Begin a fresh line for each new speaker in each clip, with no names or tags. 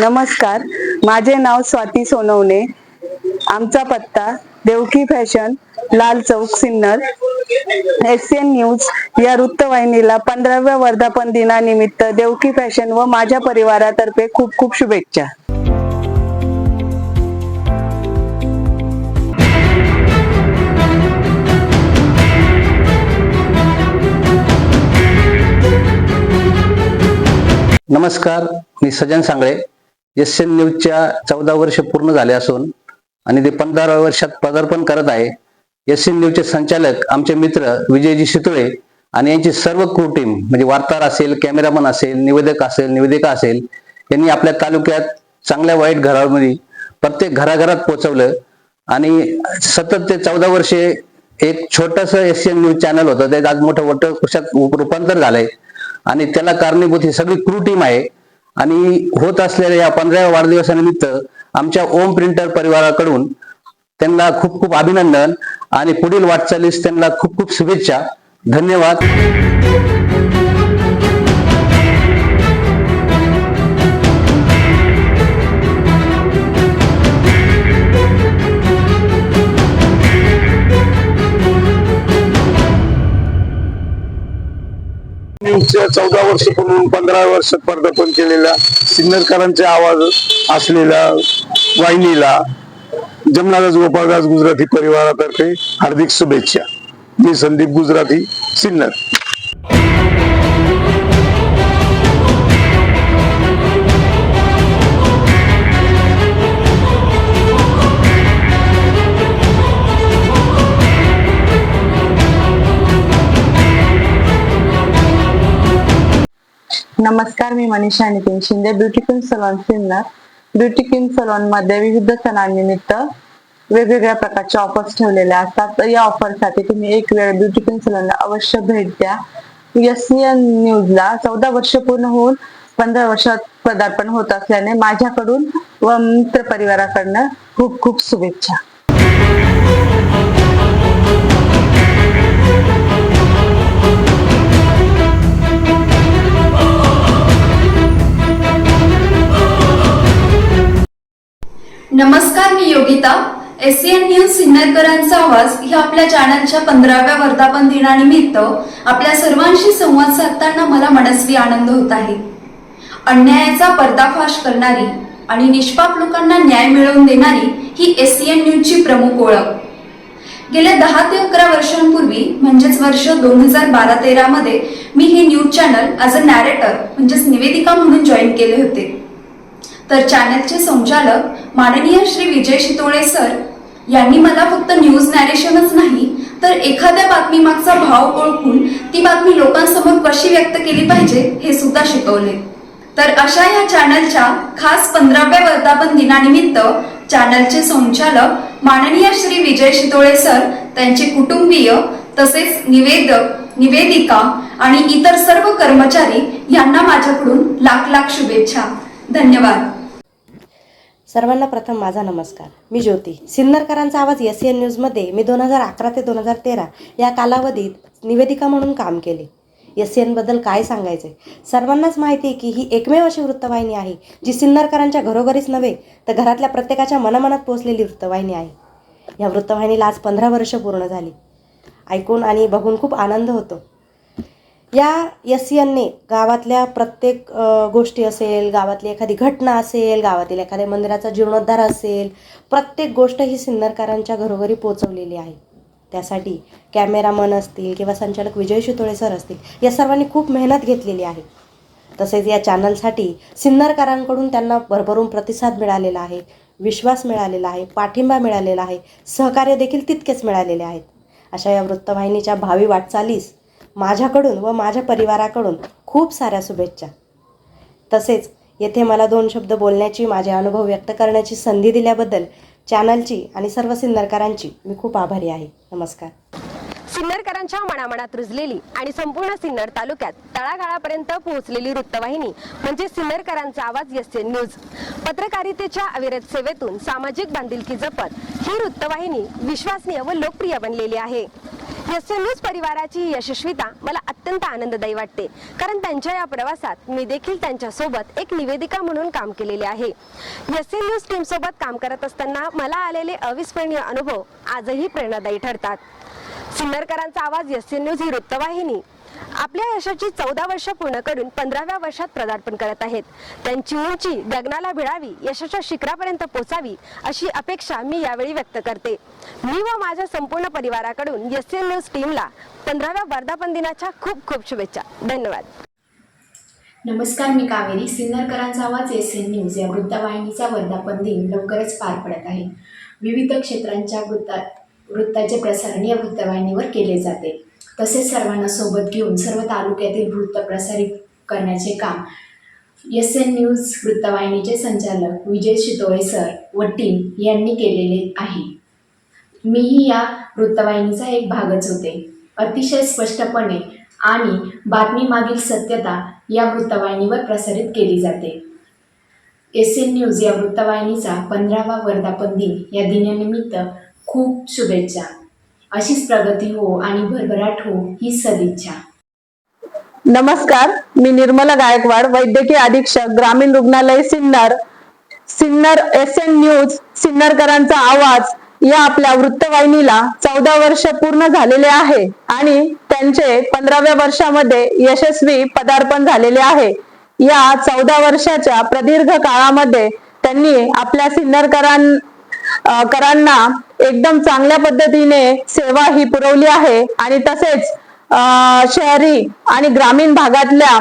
नमस्कार. माझे नाव स्वाती सोनवणे. आमचा पत्ता Devki fashion Lal Chowk Sinnar. S N news या वृत्तवाहिनीला पंधराव्या वर्धापन दिनानिमित्त देवकी फॅशन व माझ्या परिवारातर्फे खूप खूप शुभेच्छा.
नमस्कार मी सजन सांगळे. एस एन न्यूजच्या चौदा वर्ष पूर्ण झाले असून आणि ते पंधराव्या वर्षात पदार्पण करत आहे. एस एन न्यूजचे संचालक आमचे मित्र विजयजी शितोळे आणि यांची सर्व क्रू टीम म्हणजे वार्ताहर असेल कॅमेरामन असेल निवेदक असेल निवेदिका असेल यांनी आपल्या तालुक्यात चांगल्या वाईट घरामध्ये प्रत्येक घराघरात पोहोचवलं. आणि सतत ते चौदा वर्षे एक छोटस एस एन न्यूज चॅनल होतं. ते आज मोठं मोठं कशात रूपांतर झालंय. आणि त्याला कारणीभूत ही सगळी क्रू टीम आहे. आणि होत असलेल्या या पंधराव्या वाढदिवसानिमित्त आमच्या ओम प्रिंटर परिवाराकडून त्यांना खूप खूप अभिनंदन आणि पुढील वाटचालीस त्यांना खूप खूप शुभेच्छा. धन्यवाद.
न्यूजच्या चौदा वर्ष पूर्ण पंधरा वर्षात पदार्पण केलेल्या सिन्नरकरांचे आवाज असलेल्या वाहिनीला जमनादास गोपाळदास गुजराती परिवारातर्फे हार्दिक शुभेच्छा. मी संदीप गुजराती सिन्नर.
नमस्कार मी Manisha Nitin Shinde. Beauty queen salon Sinnar beauty queen सलॉनमध्ये विविध सणांनिमित्त वेगवेगळ्या प्रकारच्या ऑफर्स ठेवलेल्या असतात. तर या ऑफरसाठी तुम्ही एक वेळ ब्युटी क्वीन सलॉनला अवश्य भेट द्या. एस न्यूजला चौदा वर्ष पूर्ण होऊन पंधरा वर्षात पदार्पण होत असल्याने माझ्याकडून व मित्र परिवाराकडनं खूप खूप शुभेच्छा.
नमस्कार मी योगिता. एसीएन न्यूज सिन्नरकरांचा आवाज ह्या आपल्या चॅनलच्या पंधराव्या वर्धापन दिनानिमित्त आपल्या सर्वांशी संवाद साधताना मला मनस्वी आनंद होत आहे. अन्यायाचा पर्दाफाश करणारी आणि निष्पाप लोकांना न्याय मिळवून देणारी ही एसीएन न्यूजची प्रमुख ओळख. गेल्या दहा ते अकरा वर्षांपूर्वी म्हणजेच वर्ष दोन हजार बारा तेरा मध्ये मी हे news channel as a narrator म्हणजेच निवेदिका म्हणून जॉईन केले होते. तर चॅनलचे संचालक माननीय श्री विजय शितोळे सर यांनी मला फक्त न्यूज नॅरेशनच नाही तर एखाद्या बातमीमागचा भाव ओळखून ती बातमी लोकांसमोर कशी व्यक्त केली पाहिजे हे सुद्धा शिकवले. तर अशा या चॅनलच्या खास पंधराव्या वर्धापन दिनानिमित्त चॅनलचे संचालक माननीय श्री विजय शितोळे सर त्यांचे कुटुंबीय तसेच निवेदक निवेदिका आणि इतर सर्व कर्मचारी यांना माझ्याकडून लाख लाख शुभेच्छा. धन्यवाद.
सर्वांना प्रथम माझा नमस्कार. मी ज्योती. सिन्नरकरांचा आवाज एस एन न्यूजमध्ये मी दोन हजार अकरा ते दोन हजार तेरा या कालावधीत निवेदिका म्हणून काम केले. एस एनबद्दल काय सांगायचं सर्वांनाच माहिती आहे की ही एकमेव अशी वृत्तवाहिनी आहे जी सिन्नरकरांच्या घरोघरीच नव्हे तर घरातल्या प्रत्येकाच्या मनामनात पोचलेली वृत्तवाहिनी आहे. या वृत्तवाहिनीला आज पंधरा वर्ष पूर्ण झाली. ऐकून आणि बघून खूप आनंद होतो. या एस एनने गावातल्या प्रत्येक गोष्टी असेल गावातली एखादी घटना असेल गावातील एखाद्या मंदिराचा जीर्णोद्धार असेल प्रत्येक गोष्ट ही सिन्नरकरांच्या घरोघरी पोचवलेली आहे. त्यासाठी कॅमेरामन असतील किंवा संचालक विजय शितोळे सर असतील या सर्वांनी खूप मेहनत घेतलेली आहे. तसेच या चॅनलसाठी सिन्नरकरांकडून त्यांना भरभरून प्रतिसाद मिळालेला आहे विश्वास मिळालेला आहे पाठिंबा मिळालेला आहे सहकार्य देखील तितकेच मिळालेले आहेत. अशा या वृत्तवाहिनीच्या भावी वाटचालीस माझ्याकडून व माझ्या परिवाराकडून खूप साऱ्या शुभेच्छा. तसेच येथे मला दोन शब्द बोलण्याची माझे अनुभव व्यक्त करण्याची संधी दिल्याबद्दल चॅनलची आणि सर्व सिन्नरकरांची मी खूप आभारी आहे. नमस्कार.
सिन्नरकरांच्या मनामनात रुजलेली आणि संपूर्ण सिन्नर तालुक्यात तळागाळापर्यंत पोहोचलेली वृत्तवाहिनी म्हणजे सिन्नरकरांचा आवाज एस न्यूज. पत्रकारितेच्या अविरत सेवेतून सामाजिक बांधिलकी जपत ही वृत्तवाहिनी विश्वसनीय व लोकप्रिय बनलेली आहे. एस एन परिवाराची ही यशस्वीता मला अत्यंत आनंददायी वाटते. कारण त्यांच्या या प्रवासात मी देखील त्यांच्यासोबत एक निवेदिका म्हणून काम केलेले आहे. एस एन न्यूज टीम सोबत काम करत असताना मला आलेले अविस्मरणीय अनुभव आजही प्रेरणादायी ठरतात. सिन्नरकरांचा आवाज एस एन न्यूज ही वृत्तवाहिनी आपल्या यशाची चौदा वर्ष पूर्ण करून पंधराव्या वर्षात पदार्पण करत आहेत. त्यांची उंची गगनाला भिडावी यशाच्या शिखरापर्यंत पोचावी अशी अपेक्षा मी यावेळी व्यक्त करते. मी व माझ्या संपूर्ण परिवाराकडून एस एन न्यूज टीमला पंधराव्या वर्धापन दिनाच्या खूप खूप शुभेच्छा. धन्यवाद.
नमस्कार मी कावेरी. सिन्नरकरांचा आवाज एस एन न्यूज या वृत्तवाहिनीचा वर्धापन दिन लवकरच पार पडत आहे. विविध क्षेत्रांच्या वृत्ता वृत्ताचे प्रसारण या वृत्तवाहिनीवर केले जाते. तसेच सर्वांना सोबत घेऊन सर्व तालुक्यातील वृत्त प्रसारित करण्याचे काम. एस एन न्यूज वृत्तवाहिनीचे संचालक विजय शितोळे सर व टीम यांनी केलेले आहे. मीही या वृत्तवाहिनीचा एक भागच होते. अतिशय स्पष्टपणे आणि बातमीमागील सत्यता या वृत्तवाहिनीवर प्रसारित केली जाते. एस एन न्यूज या वृत्तवाहिनीचा पंधरावा वर्धापन दिन या दिनानिमित्त खूप शुभेच्छा. अशीच प्रगती हो आणि भरभराट हो ही सदिच्छा.
नमस्कार मी निर्मला गायकवाड वैद्यकीय अधीक्षक ग्रामीण रुग्णालय Sinnar. Sinnar S N news सिन्नरकरांचा आवाज या आपल्या वृत्तवाहिनीला चौदा वर्ष पूर्ण झालेले आहे आणि त्यांचे पंधराव्या वर्षामध्ये यशस्वी पदार्पण झालेले आहे. या चौदा वर्षाच्या प्रदीर्घ काळामध्ये त्यांनी आपल्या सिन्नरकरां करांना एकदम चांगल्या पद्धतीने सेवा ही पुरवली आहे. आणि तसेच शहरी आणि ग्रामीण भागातल्या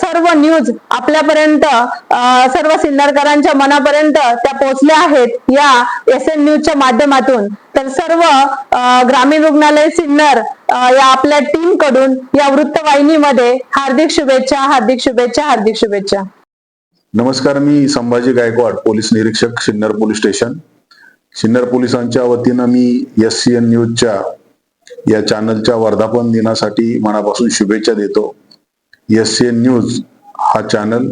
सर्व न्यूज आपल्यापर्यंत सर्व सिन्नरकरांच्या मनापर्यंत त्या पोहोचल्या आहेत या एस एन न्यूजच्या माध्यमातून. तर सर्व ग्रामीण रुग्णालय सिन्नर या आपल्या टीमकडून या वृत्तवाहिनीमध्ये हार्दिक शुभेच्छा हार्दिक शुभेच्छा हार्दिक शुभेच्छा.
नमस्कार मी संभाजी गायकवाड पोलीस निरीक्षक सिन्नर पोलीस स्टेशन. सिन्नर पोलिसांच्या वतीनं मी एस सी एन न्यूजच्या या चॅनलच्या वर्धापन दिनासाठी मनापासून शुभेच्छा देतो. एस सी एन न्यूज हा चॅनल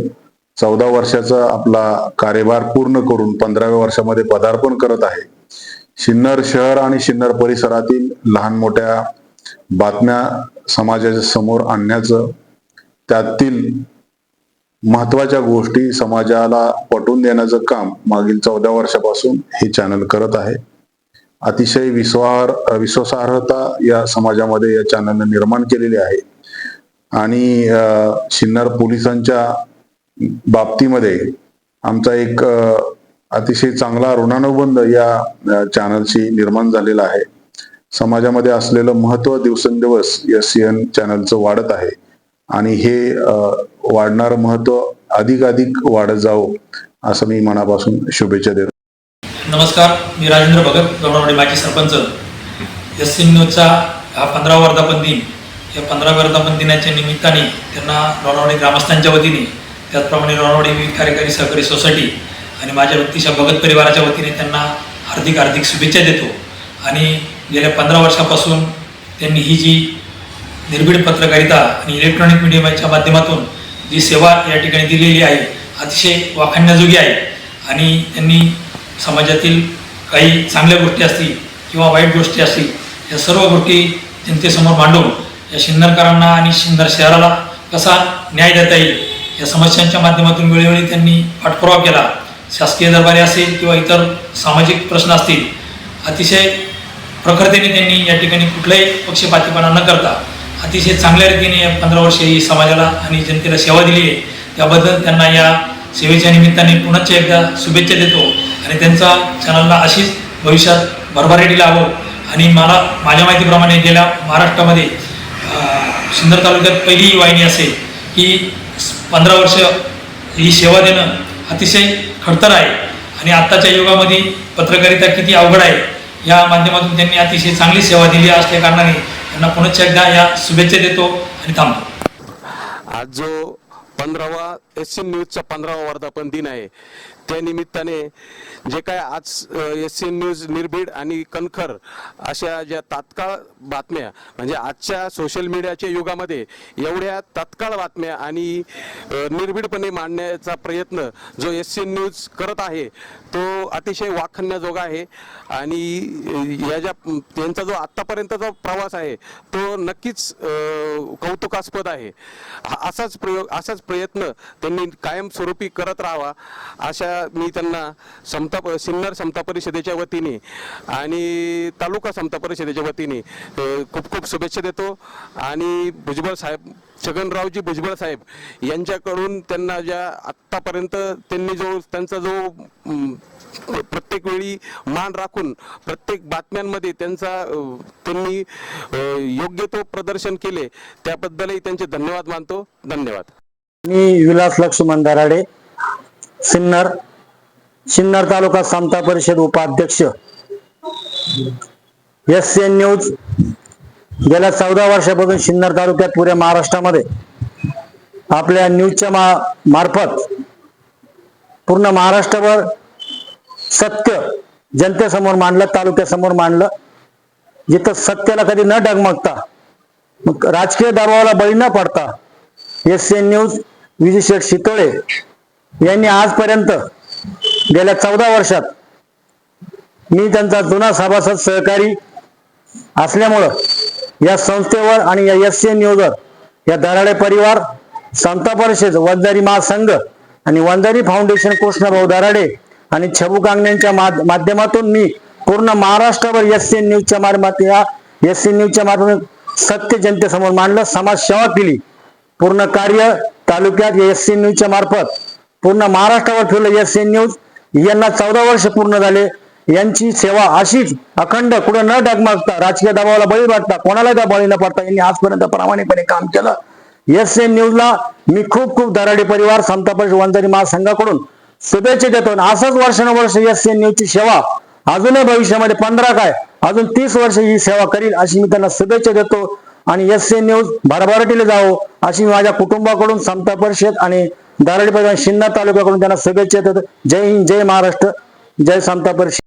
चौदा वर्षाचा आपला कार्यभार पूर्ण करून पंधराव्या वर्षामध्ये पदार्पण करत आहे. सिन्नर शहर आणि सिन्नर परिसरातील लहान मोठ्या बातम्या समाजाच्या समोर आणण्याचं त्यातील महत्त्वाच्या गोष्टी समाजाला पटवून देण्याचं काम मागील चौदा वर्षापासून हे चॅनल करत आहे. अतिशय विश्वार विश्वासार्हता या समाजामध्ये या चॅनलने निर्माण केलेली आहे. आणि सिन्नर पोलिसांच्या बाबतीमध्ये आमचा एक अतिशय चांगला ऋणानुबंध या चॅनलशी निर्माण झालेला आहे. समाजामध्ये असलेलं महत्त्व दिवसेंदिवस या सी एन चॅनलचं वाढत आहे. आणि हे वाढणारं महत्त्व अधिक अधिक वाढत जावं असं मी मनापासून शुभेच्छा देतो.
नमस्कार मी राजेंद्र भगत गवळवाडी माजी सरपंच. एस सी न्यूजचा हा पंधरा वर्धापन दिन या पंधरा वर्धापन दिनाच्या निमित्ताने त्यांना लोणावळी ग्रामस्थांच्या वतीने त्याचप्रमाणे लोणावळी विविध कार्यकारी सहकारी सोसायटी आणि माझ्या व्यक्तीच्या भगत परिवाराच्या वतीने त्यांना हार्दिक हार्दिक शुभेच्छा देतो. आणि गेल्या पंधरा वर्षापासून त्यांनी ही जी निर्भीड पत्रकारिता आणि इलेक्ट्रॉनिक मीडियाच्या माध्यमातून जी सेवा या ठिकाणी दिलेली आहे अतिशय वाखाणण्याजोगी आहे. आणि त्यांनी समाजातील काही चांगल्या गोष्टी असतील किंवा वाईट गोष्टी असतील या सर्व गोष्टी जनतेसमोर मांडून या शिंदरकरांना आणि सिन्नर शहराला कसा न्याय देता येईल या समस्यांच्या माध्यमातून वेळोवेळी त्यांनी पाठपुरावा केला. शासकीय दरबारी असेल किंवा इतर सामाजिक प्रश्न असतील अतिशय प्रखरतेने त्यांनी या ठिकाणी कुठलाही पक्षपातीपणा न करता अतिशय चांगल्या रीतीने या पंधरा वर्षे ही समाजाला आणि जनतेला सेवा दिली आहे. त्याबद्दल त्यांना या सेवेच्या निमित्ताने पुनश्च एकदा शुभेच्छा देतो आणि त्यांचा चॅनलला अशीच भविष्यात भरभराटी लावो आणि मला माझ्या माहितीप्रमाणे गेल्या महाराष्ट्रामध्ये सुंदर तालुक्यात पहिली ही वाहिनी असेल की पंधरा वर्ष ही सेवा देणं अतिशय खडतर आहे. आणि आत्ताच्या युगामध्ये पत्रकारिता किती अवघड आहे या माध्यमातून त्यांनी अतिशय चांगली सेवा दिली. असल्या कारणाने त्यांना पुन्हा एकदा या शुभेच्छा देतो आणि थांबतो
आज जो पंधरावा एस एन न्यूजचा पंधरावा वर्धापन दिन आहे त्या निमित्ताने जे काय आज एस सी न्यूज निर्भीड आणि कणखर अशा ज्या तात्काळ बातम्या म्हणजे आजच्या सोशल मीडियाच्या युगामध्ये एवढ्या तात्काळ बातम्या आणि निर्भीडपणे मांडण्याचा प्रयत्न जो एस सी न्यूज करत आहे तो अतिशय वाखण्याजोगा आहे. आणि या ज्या त्यांचा जो आत्तापर्यंतचा प्रवास आहे तो नक्कीच कौतुकास्पद आहे. हा- असाच प्रयोग असाच प्रयत्न त्यांनी कायमस्वरूपी करत राहावा अशा मी त्यांना समता सिन्नर समता परिषदेच्या वतीने आणि तालुका समता परिषदेच्या वतीने खूप खूप शुभेच्छा देतो. आणि भुजबळ साहेब छगनरावजी भुजबळ साहेब यांच्याकडून त्यांना ज्या आत्तापर्यंत त्यांनी जो त्यांचा जो प्रत्येक वेळी मान राखून प्रत्येक बातम्यांमध्ये त्यांचा त्यांनी योग्य तो प्रदर्शन केले त्याबद्दलही त्यांचे धन्यवाद मानतो. धन्यवाद.
मी विलास लक्ष्मण दराडे सिन्नर सिन्नर तालुका समता परिषद उपाध्यक्ष. एस एन न्यूज गेल्या चौदा वर्षापासून सिन्नर तालुक्यात पुऱ्या महाराष्ट्रामध्ये. आपल्या न्यूजच्या मा मार्फत पूर्ण महाराष्ट्रभर सत्य जनतेसमोर मांडलं तालुक्यासमोर मांडलं. जिथं सत्याला कधी न डगमगता मग राजकीय दबावाला बळी न पडता S N news Vijay Sheth Shitole यांनी आजपर्यंत गेल्या चौदा वर्षात मी त्यांचा जुना सभासद सहकारी असल्यामुळं या संस्थेवर आणि या एस एन न्यूजवर या दराडे परिवार संता परिषद वंजारी महासंघ आणि वंजारी फाउंडेशन कृष्णभाऊ दराडे आणि छबू कांगण्यांच्या माध्यमातून मी पूर्ण महाराष्ट्रभर एस एन न्यूजच्या मार्फत या एस एन न्यूजच्या मार्फत सत्य जनतेसमोर मांडलं समाजसेवा केली. पूर्ण कार्य तालुक्यात एस एन न्यूजच्या मार्फत पूर्ण महाराष्ट्रावर ठेवलं. एस एन न्यूज यांना चौदा वर्ष पूर्ण झाले. यांची सेवा अशीच अखंड कुठे न डगमगता राजकीय दबावाला बळी वाटता कोणाला त्या बळी न पडता यांनी आजपर्यंत प्रामाणिकपणे काम केलं. एस एन न्यूजला मी खूप खूप दराडे परिवार समता परिषद वंजारी महासंघाकडून शुभेच्छा देतो. आणि असंच वर्षानुवर्ष एस एन न्यूजची सेवा अजूनही भविष्यामध्ये पंधरा काय अजून तीस वर्ष ही सेवा करील अशी मी त्यांना शुभेच्छा देतो. आणि एस एन न्यूज भरभराटीला जावो अशी माझ्या कुटुंबाकडून समता परिषद आणि दारडी परिवार शिन्नर तालुक्याकडून त्यांना शुभेच्छा देतो. जय हिंद जय महाराष्ट्र जय समता परिषद.